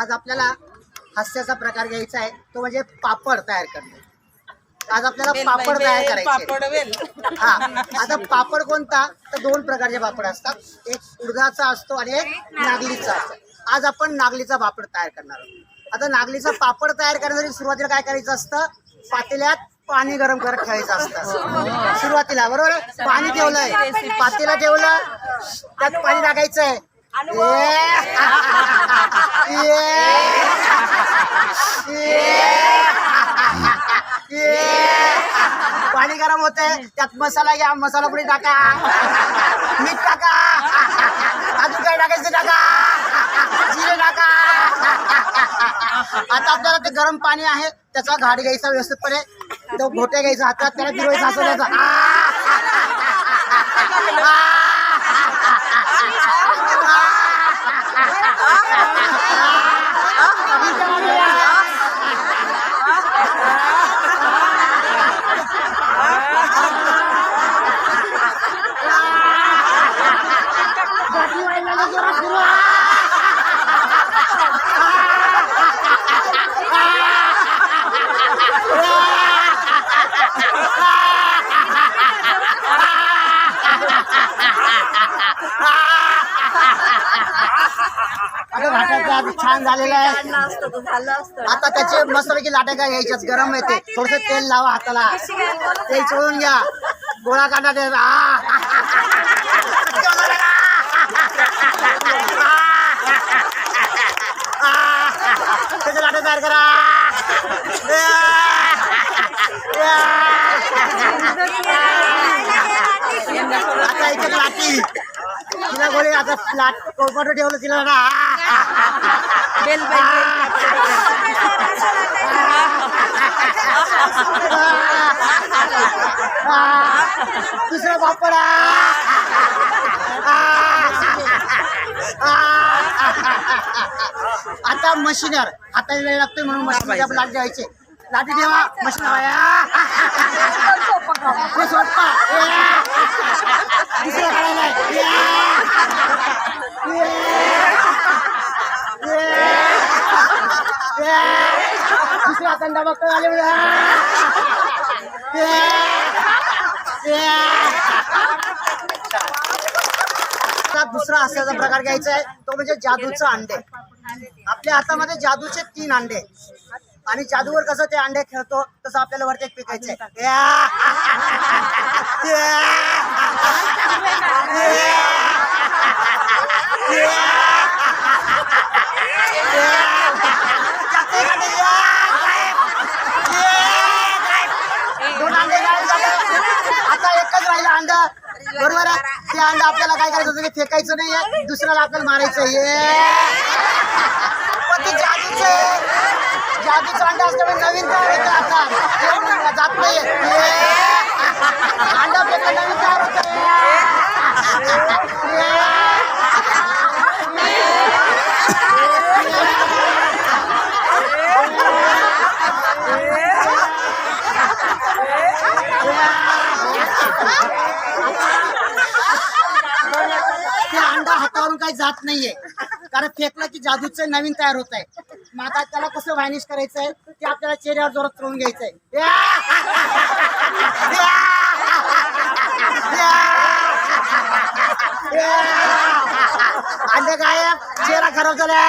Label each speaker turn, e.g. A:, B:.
A: आज आपल्याला हास्याचा प्रकार घ्यायचा आहे तो म्हणजे पापड तयार करणे. आज आपल्याला पापड तयार करायचे हा आता पापड कोणता? तर दोन प्रकारचे पापड असतात. एक उडदाचा असतो आणि एक नागलीचा असतो. आज आपण नागलीचा पापड तयार करणार आहोत. आता नागलीचा पापड तयार करण्यासाठी सुरुवातीला काय करायचं असतं? पातेल्यात पाणी गरम करत ठेवायचं असतं. सुरुवातीला बरोबर? पाणी ठेवलंय. पातेला ठेवलं त्यात पाणी टाकायचंय. ये. पाणी गरम होते त्यात मसाला घ्या मसाला पुढे टाका. मीठ टाका. अजून काय टाकायचं टाका. जिरे टाका. आता आपल्याला ते गरम पाणी आहे त्याचा घाट घ्यायचा व्यवस्थितपणे. तो घोट्या घ्यायचा हातात त्याला फिरवायचा असं द्यायचा 你咋不 घाटाचा आता छान झालेला आहे. आता त्याचे मस्तपैकी लाट्या घ्यायच्यात गरम येते. थोडस तेल लावा हाताला. तेल चोळून घ्या. गोळा काढा ते. त्याचे लाट्या तयार करा. आता इथे लाटी तिला गोळी आता लाट कोळपट ठेवलं तिला ना
B: बेल बाई
A: दुसरा पापड आता मशीनर आता वेळ लागतोय म्हणून मशीन आपण लाट द्यायचे. लाटी ठेवा मशीन दुसरा काढायला हाताने आले दुसरा हास्याचा प्रकार घ्यायचा आहे. तो म्हणजे जादूचं अंडे. आपल्या हातामध्ये जादूचे तीन अंडे. आणि जादूवर कसं ते अंडे खेळतो तसं आपल्याला वरती एक पिकायचंय अंडे गायब झाले. आता एकच बरोबर आहे? ते आपल्याला काय करायचं होतं? की फेकायचं नाहीये. दुसऱ्याला आपल्याला मारायचं ये पण ते आहे. जादूचं अंड असल्यामुळे नवीन काय होतं आता? जात नाहीये ये. अंड फेकलं नवीन तयार होतं ये. ते अंडा काय जात नाहीये. कारण फेकलं की जादूचं नवीन तयार होत आहे मग आता त्याला कसं व्हायनिश करायचंय? ते आपल्याला चेहऱ्यावर जोरात चढवून घ्यायचंय. अंडे काय चेहरा खराब झाला